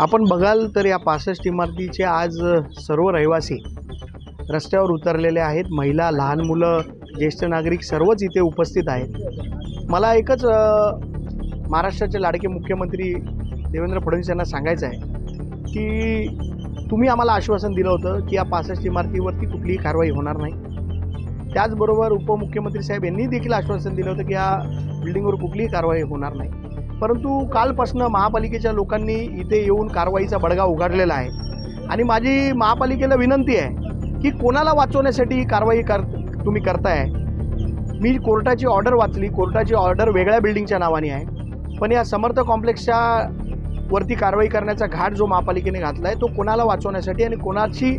आपण बघाल तर या पासष्ट इमारतीचे आज सर्व रहिवासी रस्त्यावर उतरलेले आहेत. महिला लहान मुलं ज्येष्ठ नागरिक सर्वच इथे उपस्थित आहेत. मला एकच महाराष्ट्राचे लाडके मुख्यमंत्री देवेंद्र फडणवीस यांना सांगायचं आहे की तुम्ही आम्हाला आश्वासन दिलं होतं की या पासष्ट इमारतीवरती कुठलीही कारवाई होणार नाही. त्याचबरोबर उपमुख्यमंत्री साहेब यांनी देखील आश्वासन दिलं होतं की या बिल्डिंगवर कुठलीही कारवाई होणार नाही. परंतु कालपासनं महापालिकेच्या लोकांनी इथे येऊन कारवाईचा बडगा उघडलेला आहे. आणि माझी महापालिकेला विनंती आहे की कोणाला वाचवण्यासाठी ही कारवाई कर तुम्ही करताय? मी कोर्टाची ऑर्डर वाचली. कोर्टाची ऑर्डर वेगळ्या बिल्डिंगच्या नावाने आहे. पण या समर्थ कॉम्प्लेक्सच्या वरती कारवाई करण्याचा घाट जो महापालिकेने घातला आहे तो कोणाला वाचवण्यासाठी आणि कोणाची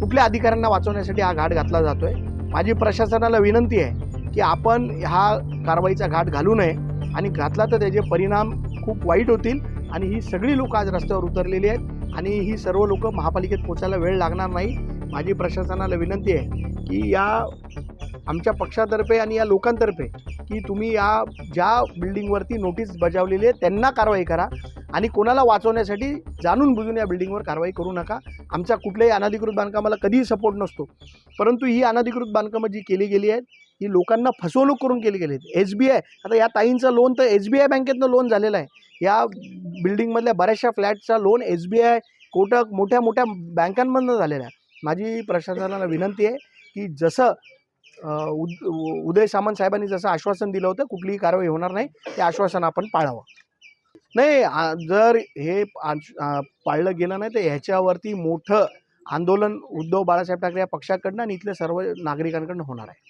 कुठल्या अधिकाऱ्यांना वाचवण्यासाठी हा घाट घातला जातो आहे माझी प्रशासनाला विनंती आहे की आपण हा कारवाईचा घाट घालू नये. आणि घातला तर त्याचे परिणाम खूप वाईट होतील. आणि ही सगळी लोकं आज रस्त्यावर उतरलेली आहेत. आणि ही सर्व लोक महापालिकेत पोचायला वेळ लागणार नाही. माझी प्रशासनाला विनंती आहे की या आमच्या पक्षातर्फे आणि या लोकांतर्फे की तुम्ही या ज्या बिल्डिंगवरती नोटीस बजावलेली आहे त्यांना कारवाई करा. आणि कोणाला वाचवण्यासाठी जाणून बुजून या बिल्डिंगवर कारवाई करू नका. आमच्या कुठल्याही अनधिकृत बांधकामाला कधीही सपोर्ट नसतो. परंतु ही अनधिकृत बांधकामं जी केली गेली आहेत ही लोकांना फसवणूक करून केली गेली आहेत. एस बी आय आता या ताईंचं लोन तर एस बी आय बँकेतनं लोन झालेलं आहे. या बिल्डिंगमधल्या बऱ्याचशा फ्लॅटचा loan S B I Kotak मोठ्या मोठ्या बँकांमधनं झालेला आहे. माझी प्रशासनाला विनंती आहे की जसं उद उ- उदय सामंत साहेबांनी जसं आश्वासन दिलं होतं कुठलीही कारवाई होणार नाही. ते आश्वासन आपण पाळावं. नाही जर हे पाळलं गेलं नाही तर ह्याच्यावरती मोठं आंदोलन उद्धव बाळासाहेब ठाकरे या पक्षाकडनं आणि इथल्या सर्व नागरिकांकडनं होणार आहे.